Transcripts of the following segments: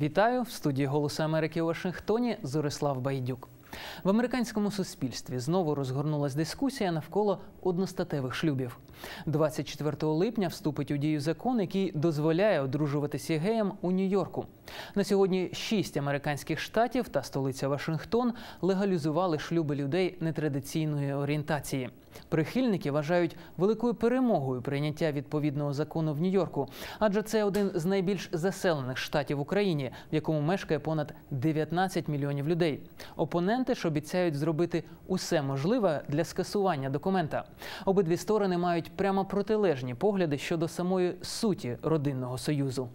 Вітаю в студії Голосу Америки у Вашингтоні. Зорислав Байдюк. В американському суспільстві знову розгорнулась дискусія навколо одностатевих шлюбів. 24 липня вступить у дію закон, який дозволяє одружуватися геям у Нью-Йорку. На сьогодні шість американських штатів та столиця Вашингтон легалізували шлюби людей нетрадиційної орієнтації. Прихильники вважають великою перемогою прийняття відповідного закону в Нью-Йорку, адже це один з найбільш заселених штатів в Україні, в якому мешкає понад 19 мільйонів людей. Опоненти ж обіцяють зробити усе можливе для скасування документа. Обидві сторони мають прямо протилежні погляди щодо самої суті родинного союзу.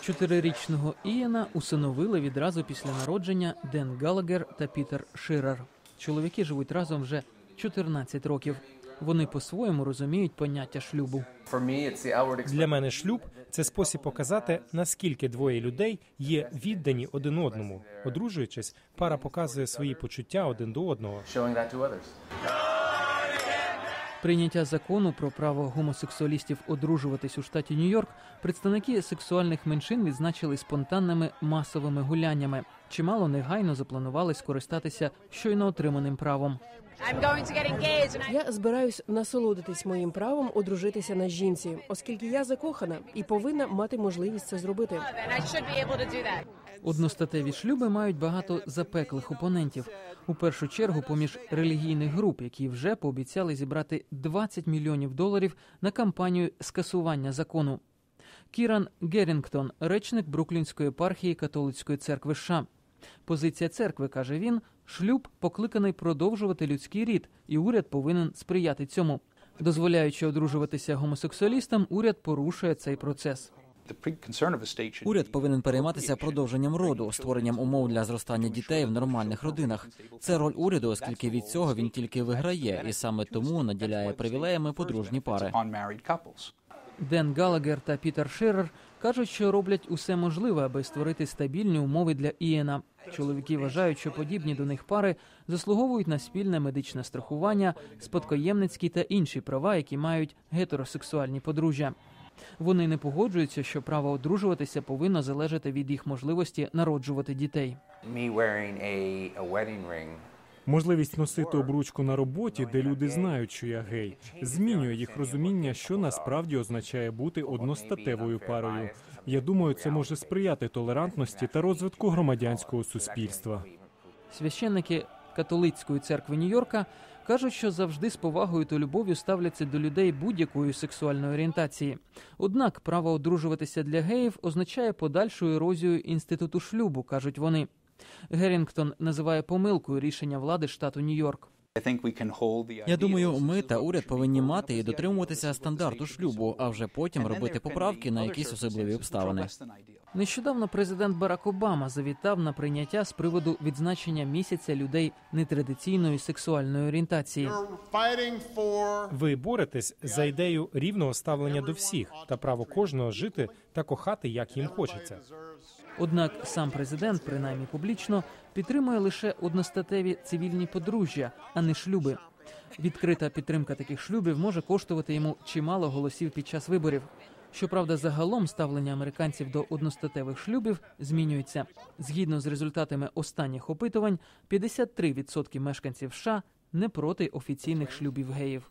Чотирирічного Ієна усиновили відразу після народження Ден Галагер та Пітер Ширер. Чоловіки живуть разом вже 14 років. Вони по-своєму розуміють поняття шлюбу. Для мене шлюб це спосіб показати, наскільки двоє людей є віддані один одному. Одружуючись, пара показує свої почуття один до одного. Прийняття закону про право гомосексуалістів одружуватись у штаті Нью-Йорк представники сексуальних меншин відзначили спонтанними масовими гуляннями. Чимало негайно запланували скористатися щойно отриманим правом. Я збираюсь насолодитись моїм правом одружитися на жінці, оскільки я закохана і повинна мати можливість це зробити. Одностатеві шлюби мають багато запеклих опонентів. У першу чергу, поміж релігійних груп, які вже пообіцяли зібрати 20 мільйонів доларів на кампанію скасування закону. Кіран Герінгтон, речник Бруклінської епархії католицької церкви США. Позиція церкви каже він: шлюб покликаний продовжувати людський рід, і уряд повинен сприяти цьому. Дозволяючи одружуватися гомосексуалістам, уряд порушує цей процес. Уряд повинен перейматися продовженням роду, створенням умов для зростання дітей в нормальних родинах. Це роль уряду, оскільки від цього він тільки виграє, і саме тому наділяє привілеями подружні пари. Ден Галагер та Пітер Ширер кажуть, що роблять усе можливе, аби створити стабільні умови для Ієна. Чоловіки вважають, що подібні до них пари заслуговують на спільне медичне страхування, спадкоємницькі та інші права, які мають гетеросексуальні подружжя. Вони не погоджуються, що право одружуватися повинно залежати від їх можливості народжувати дітей. Можливість носити обручку на роботі, де люди знають, що я гей, змінює їх розуміння, що насправді означає бути одностатевою парою. Я думаю, це може сприяти толерантності та розвитку громадянського суспільства. Священники католицької церкви Нью-Йорка кажуть, що завжди з повагою та любов'ю ставляться до людей будь-якої сексуальної орієнтації. Однак право одружуватися для геїв означає подальшу ерозію інституту шлюбу, кажуть вони. Герінгтон називає помилкою рішення влади штату Нью-Йорк. Я думаю, ми та уряд повинні мати і дотримуватися стандарту шлюбу, а вже потім робити поправки на якісь особливі обставини. Нещодавно президент Барак Обама завітав на прийняття з приводу відзначення місяця людей нетрадиційної сексуальної орієнтації. Ви боретесь за ідею рівного ставлення до всіх та право кожного жити та кохати, як їм хочеться. Однак сам президент, принаймні публічно, підтримує лише одностатеві цивільні подружжя, а не шлюби. Відкрита підтримка таких шлюбів може коштувати йому чимало голосів під час виборів. Щоправда, загалом ставлення американців до одностатевих шлюбів змінюється. Згідно з результатами останніх опитувань, 53% мешканців США не проти офіційних шлюбів геїв.